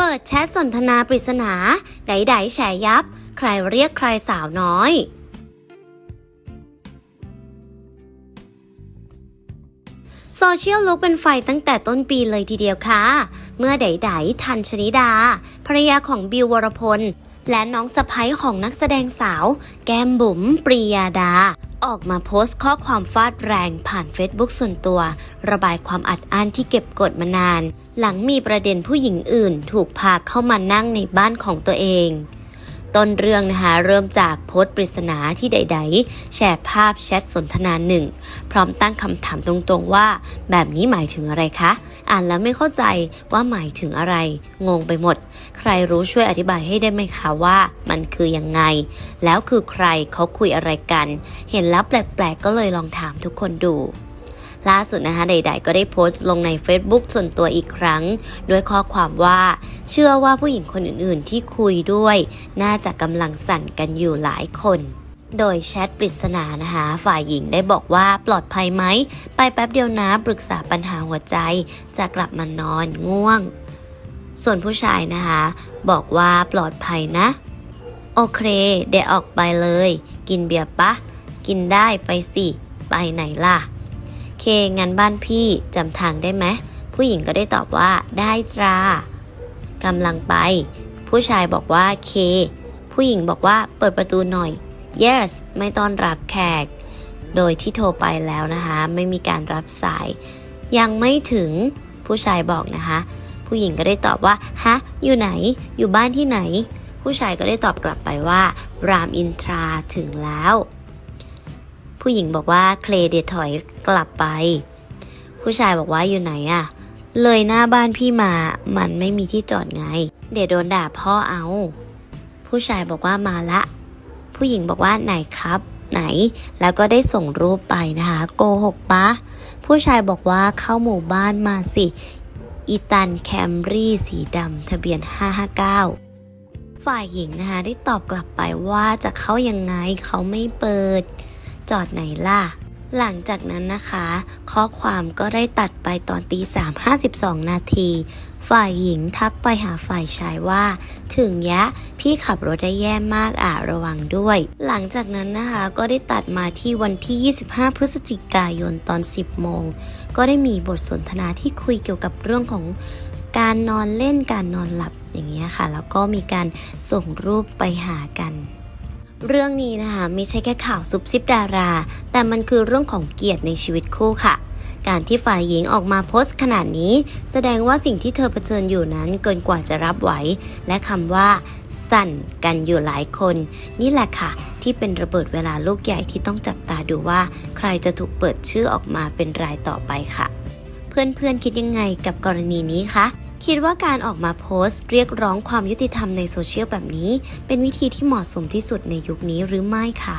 ปิดแชทสนทนาปริศนาไดไดแฉยับ ใครเรียกใครสาวน้อย โซเชียลลุกเป็นไฟตั้งแต่ต้นปีเลยทีเดียวค่ะ เมื่อไดไดทันชนิดา ภรรยาของบิววรพล และน้องสะพ้ยของนักแสดงสาว แก้มบุ๋มปรียาดา ออกมาโพสต์ข้อความฟาดแรงผ่านเฟซบุ๊กส่วนตัว ระบายความอัดอั้นที่เก็บกดมานาน หลังมีประเด็นผู้หญิงอื่นถูกพาเข้ามานั่งในบ้านของตัวเองต้นเรื่องนะคะเริ่มจากโพสต์ปริศนาที่ใด ๆ แชร์ภาพแชทสนทนาหนึ่ง พร้อมตั้งคำถามตรงๆว่า แบบนี้หมายถึงอะไรคะ อ่านแล้วไม่เข้าใจว่าหมายถึงอะไร งงไปหมด ใครรู้ช่วยอธิบายให้ได้ไหมคะว่ามันคือยังไง แล้วคือใครเขาคุยอะไรกัน เห็นแล้วแปลกๆก็เลยลองถามทุกคนดู ล่าสุดนะคะใดๆ ก็ได้โพสต์ลงใน Facebook ส่วนตัวอีกครั้ง ด้วยข้อความว่า เชื่อว่าผู้หญิงคนอื่นๆ ที่คุยด้วย น่าจะกำลังสั่นกันอยู่หลายคนโดยแชทปริศนานะคะฝ่ายหญิงได้บอกว่าปลอดภัยไหม ไปแป๊บเดียวนะปรึกษาปัญหาหัวใจ จะกลับมานอนง่วง ส่วนผู้ชายนะคะ บอกว่าปลอดภัยนะ โอเค เดี๋ยวออกไปเลย กินเบียร์ปะ กินได้ไปสิ ไปไหนล่ะ เค งั้นบ้านพี่จำทางได้ไหม ผู้หญิงก็ได้ตอบว่าได้จ้ากำลังไป ผู้ชายบอกว่าเค ผู้หญิงบอกว่าเปิดประตูหน่อย yes ไม่ต้อนรับแขก โดยที่โทรไปแล้วนะคะ ไม่มีการรับสาย ยังไม่ถึงผู้ชายบอกนะคะ ผู้หญิงก็ได้ตอบว่าฮะอยู่ไหน อยู่บ้านที่ไหน ผู้ชายก็ได้ตอบกลับไปว่า รามอินทราถึงแล้ว ผู้หญิงบอกว่าเคลเดี๋ยวถอยกลับไป ผู้ชายบอกว่าอยู่ไหนอะเลยหน้าบ้านพี่มามันไม่มีที่จอดไง เดี๋ยวโดนด่าพ่อเอา ผู้ชายบอกว่ามาละ ผู้หญิงบอกว่าไหนครับ ไหน แล้วก็ได้ส่งรูปไปนะคะโกหกปะผู้ชายบอกว่าเข้าหมู่บ้านมาสิอีตันแคมรี่สีดำทะเบียน 559 ฝ่ายหญิงนะคะได้ตอบกลับไปว่าจะเข้ายังไงเขาไม่เปิด จอดไหนล่ะ หลังจากนั้นนะคะ ข้อความก็ได้ตัดไปตอนตีสามห้าสิบสองนาที ฝ่ายหญิงทักไปหาฝ่ายชายว่า ถึงยะ พี่ขับรถได้แย่มากอะระวังด้วย หลังจากนั้นนะคะก็ได้ตัดมาที่วันที่ 25 พฤศจิกายนตอน 10 โมง ก็ได้มีบทสนทนาที่คุยเกี่ยวกับเรื่องของการนอนเล่นการนอนหลับอย่างเงี้ยค่ะ แล้วก็มีการส่งรูปไปหากัน เรื่องนี้นะคะไม่ใช่แค่ข่าวซุบซิบดารา แต่มันคือเรื่องของเกียรติในชีวิตคู่ค่ะ การที่ฝ่ายหญิงออกมาโพสต์ขนาดนี้ แสดงว่าสิ่งที่เธอเผชิญอยู่นั้นเกินกว่าจะรับไหว และคำว่า สั่นกันอยู่หลายคน นี่แหละค่ะ ที่เป็นระเบิดเวลาลูกใหญ่ที่ต้องจับตาดูว่า ใครจะถูกเปิดชื่อออกมาเป็นรายต่อไปค่ะ เพื่อนๆคิดยังไงกับกรณีนี้คะ คิดว่าการออกมาโพสต์ เรียกร้องความยุติธรรมในโซเชียลแบบนี้ เป็นวิธีที่เหมาะสมที่สุดในยุคนี้หรือไม่คะ